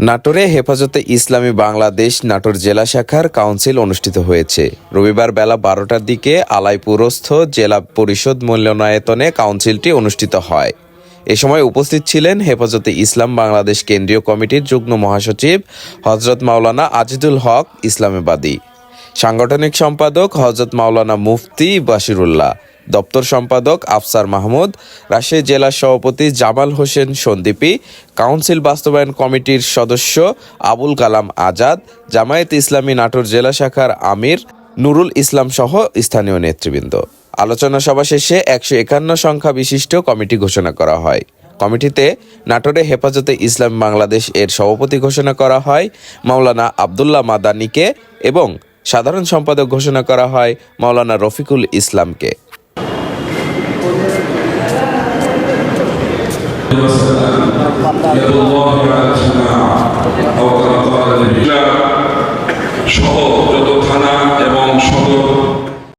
নাটোরে হেফাজতে ইসলামী বাংলাদেশ নাটোর জেলা শাখার কাউন্সিল অনুষ্ঠিত হয়েছে। রবিবার বেলা বারোটার দিকে আলাইপুরস্থ জেলা পরিষদ মূল্যায়তনে কাউন্সিলটি অনুষ্ঠিত হয়। এ সময় উপস্থিত ছিলেন হেফাজতে ইসলাম বাংলাদেশ কেন্দ্রীয় কমিটির যুগ্ম মহাসচিব হজরত মাওলানা আজিদুল হক ইসলামাবাদী। সাংগঠনিক সম্পাদক হজরত মাওলানা মুফতি বাশিরুল্লাহ। দপ্তর সম্পাদক আফসার মাহমুদ, রাজশাহী জেলা সভাপতি জামাল হোসেন সন্দীপী, কাউন্সিল বাস্তবায়ন কমিটির সদস্য আবুল কালাম আজাদ, জামায়াত ইসলামী নাটোর জেলা শাখার আমির নুরুল ইসলাম সহ স্থানীয় নেতৃবৃন্দ। আলোচনা সভা শেষে একশো একান্ন সংখ্যা বিশিষ্ট কমিটি ঘোষণা করা হয়। কমিটিতে নাটোরে হেফাজতে ইসলাম বাংলাদেশ এর সভাপতি ঘোষণা করা হয়, মাওলানা আবদুল্লাহ মাদানিকে এবং সাধারণ সম্পাদক ঘোষণা করা হয়, মাওলানা রফিকুল ইসলামকে। وسلم يد الله على الجماعة أو كما قال النبي.